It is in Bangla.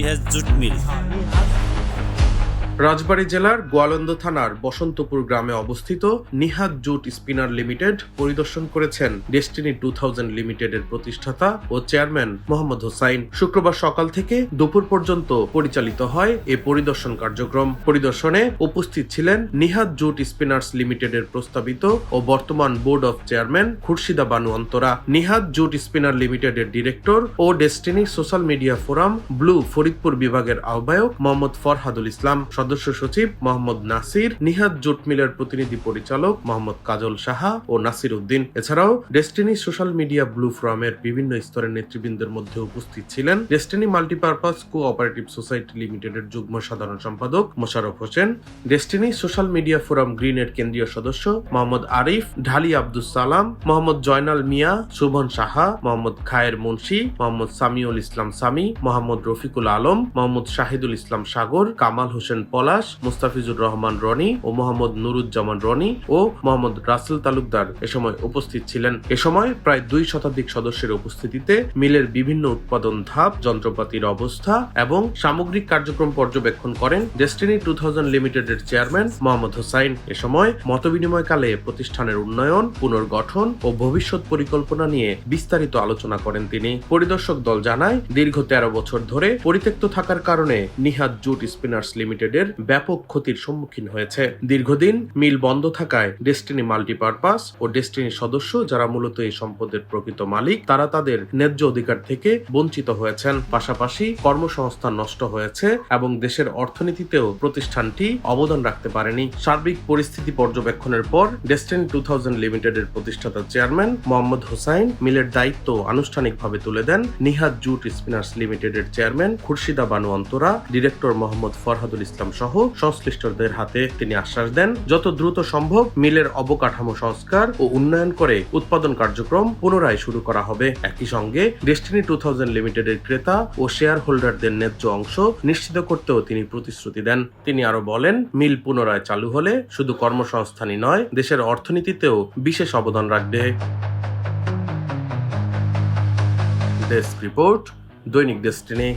নিহাজ জুট মিল রাজবাড়ী জেলার গোয়ালন্দ থানার বসন্তপুর গ্রামে অবস্থিত নিহাদ জুট স্পিনার লিমিটেড পরিদর্শন করেছেন ডেস্টিনি টু থাউজেন্ড লিমিটেডের প্রতিষ্ঠাতা ও চেয়ারম্যান মোহাম্মদ হোসাইন। শুক্রবার সকাল থেকে দুপুর পর্যন্ত পরিচালিত হয় এ পরিদর্শন কার্যক্রম। পরিদর্শনে উপস্থিত ছিলেন নিহাদ জুট স্পিনার্স লিমিটেডের প্রস্তাবিত ও বর্তমান board of chairman Khurshida Banu Antara, Nihad jute spinner লিমিটেডের ডিরেক্টর ও destiny social media forum blue Faridpur বিভাগের আহ্বায়ক মোহাম্মদ ফরহাদুল ইসলাম। সদস্য সচিব মোহাম্মদ নাসির, নিহাদ জুট মিলের প্রতিনিধি পরিচালক মোহাম্মদ কাজল সাহা ও নাসির উদ্দিন। এছাড়াও ডেস্টিনি সোশ্যাল মিডিয়া ব্লু ফোরামের বিভিন্ন স্তরের নেতৃবৃন্দের মধ্যে উপস্থিত ছিলেন ডেস্টিনি মাল্টিপারপাস কোঅপারেটিভ সোসাইটি লিমিটেডের যুগ্ম সাধারণ সম্পাদক Mosharraf Hossain, destiny social media forum গ্রিনের কেন্দ্রীয় সদস্য মোহাম্মদ আরিফ, ঢালি আব্দুল সালাম, মোহাম্মদ জয়নাল মিয়া, শুভন সাহা, মোহাম্মদ খায়ের মুন্সি, মোহাম্মদ সামিউল ইসলাম সামি, মোহাম্মদ রফিকুল আলম, মোহাম্মদ শাহিদুল ইসলাম সাগর, কামাল হোসেন পলাশ, মুস্তাফিজুর রহমান রনি ও মোহাম্মদ নুরুজ্জামান রনি ও মোহাম্মদ রাসেল তালুকদার এ সময় উপস্থিত ছিলেন। এ সময় প্রায় দুই শতাধিক সদস্যের উপস্থিতিতে মিলের বিভিন্ন উৎপাদন ধাপ, যন্ত্রপাতির অবস্থা এবং সামগ্রিক কার্যক্রম পর্যবেক্ষণ করেন ডেস্টিনি টু থাউজেন্ড লিমিটেডের চেয়ারম্যান মোহাম্মদ হোসাইন। এ সময় মতবিনিময়কালে প্রতিষ্ঠানের উন্নয়ন, পুনর্গঠন ও ভবিষ্যৎ পরিকল্পনা নিয়ে বিস্তারিত আলোচনা করেন তিনি। পরিদর্শক দল জানায়, দীর্ঘ তেরো বছর ধরে পরিত্যক্ত থাকার কারণে নিহাদ জুট স্পিনার্স লিমিটেডের ব্যাপক ক্ষতির সম্মুখীন হয়েছে। দীর্ঘদিন মিল বন্ধ থাকায় ডেস্টিনি মাল্টিপারপাস ও ডেস্টিনি সদস্য যারা মূলত এই সম্পদের প্রকৃত মালিক, তারা তাদের ন্যায্য অধিকার থেকে বঞ্চিত হয়েছেন। পাশাপাশি কর্মসংস্থান নষ্ট হয়েছে এবং দেশের অর্থনীতিতেও প্রতিষ্ঠানটি অবদান রাখতে পারেনি। সার্বিক পরিস্থিতি পর্যবেক্ষণের পর ডেস্টিনি টু থাউজেন্ড লিমিটেডের প্রতিষ্ঠাতা চেয়ারম্যান মোহাম্মদ হোসাইন মিলের দায়িত্ব আনুষ্ঠানিকভাবে তুলে দেন। নিহাদ জুট স্পিনার্স লিমিটেডের চেয়ারম্যান খুরশিদা বানু অন্তরা, ডিরেক্টর মোহাম্মদ ফরহাদুল ইসলাম সহ সংশ্লিষ্টদের হাতে তিনি আশ্বাস দেন, যত দ্রুত সম্ভব মিলের অবকাঠামো সংস্কার ও উন্নয়ন করে উৎপাদন কার্যক্রম পুনরায় শুরু করা হবে। একই সঙ্গে ডেস্টিনি টু থাউজেন্ড লিমিটেডের ক্রেতা ও শেয়ার হোল্ডারদের ন্যায্য অংশ নিশ্চিত করতেও তিনি প্রতিশ্রুতি দেন। তিনি আরও বলেন, মিল পুনরায় চালু হলে শুধু কর্মসংস্থানই নয়, দেশের অর্থনীতিতেও বিশেষ অবদান রাখবে। ডেস্ক রিপোর্ট দৈনিক ডেস্টিনি